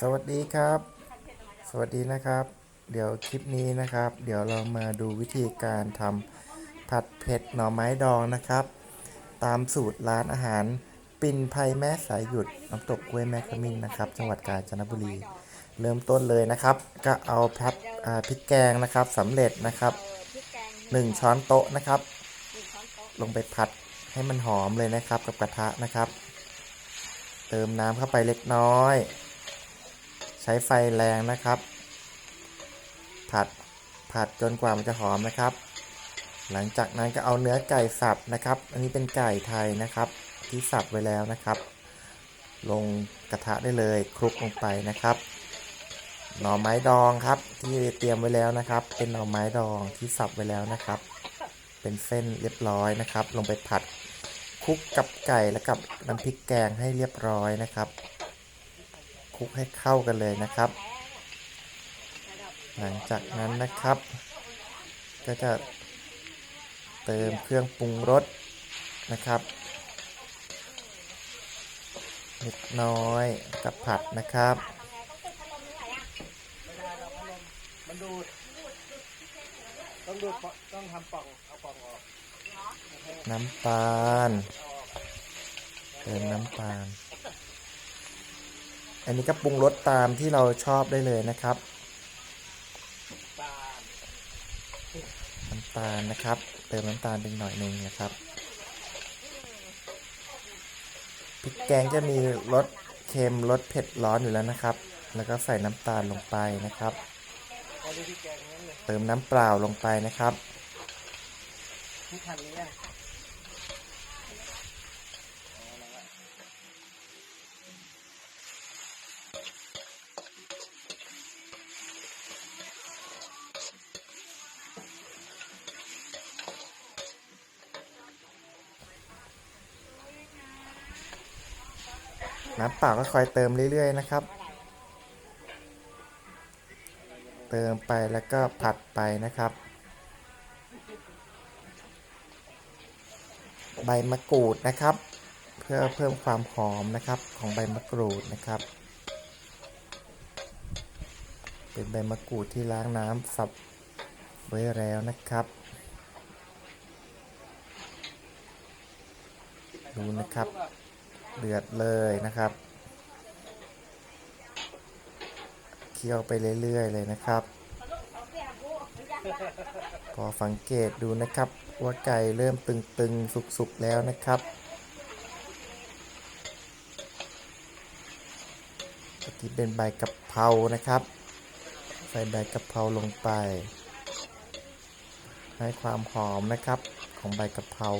สวัสดีครับ สวัสดีนะครับ เดี๋ยวคลิปนี้นะครับ เดี๋ยวเรามาดูวิธีการทำผัดเผ็ดหน่อไม้ดองนะครับ ตามสูตรร้านอาหารปินภัยแม่สายหยุดน้ำตกกล้วยแม่ขมิ้นนะครับ จังหวัดกาญจนบุรี เริ่มต้นเลยนะครับ ก็เอาพัดพริกแกงนะครับสำเร็จนะครับพริกแกงหนึ่งช้อนโต๊ะนะครับ ลงไปผัดให้มันหอมเลยนะครับกับกระทะนะครับ เติมน้ำเข้าไปเล็กน้อย ช้ไฟแรงนะครับ ผัดผัดจนกว่ามันจะหอมนะครับ หลังจากนั้นก็เอาเนื้อไก่สับนะครับ อันนี้เป็นไก่ไทยนะครับ ที่สับไว้แล้วนะครับ ลงกระทะได้เลยคลุกลงไปนะครับหน่อไม้ดองครับ ที่เตรียมไว้แล้วนะครับ เป็นหน่อไม้ดองที่สับไว้แล้วนะครับ เป็นเส้นเรียบร้อยนะครับ ลงไปผัดคลุกกับไก่และกับน้ำพริกแกงให้เรียบร้อยนะครับ คลุกให้เข้ากันเลยนะครับ หลังจากนั้นนะครับ ก็จะเติมเครื่องปรุงรสนะครับเล็กน้อยกับผัดนะครับมันดูดต้องดูดปล่องต้องทำปล่องเอาปล่องออกน้ำตาลเติมน้ำตาล อันนี้ก็ปรุงรสตามที่เราชอบได้เลยนะครับน้ำตาลนะครับ เติมน้ำตาลเป็นหน่อยหนึ่งนะครับพริกแกงจะมีรสเค็มรสเผ็ดร้อนอยู่แล้วนะครับ แล้วก็ใส่น้ำตาลลงไปนะครับ เติมน้ำเปล่าลงไปนะครับ น้ำเปล่าก็คอยเติมเรื่อยๆนะครับ เติมไปแล้วก็ผัดไปนะครับ ใบมะกรูดนะครับ เพื่อเพิ่มความหอมนะครับของใบมะกรูดนะครับ เป็นใบมะกรูดที่ล้างน้ำสับไว้แล้วนะครับดูนะครับ เดือดเลยนะครับ เคี่ยวไปเรื่อย ๆ เลยนะครับ พอสังเกตดูนะครับว่าไก่เริ่มตึงๆ สุกๆ แล้วนะครับตะกี้เป็นใบกะเพรานะครับ ใส่ใบกะเพราลงไป ให้ความหอมนะครับของใบกะเพรา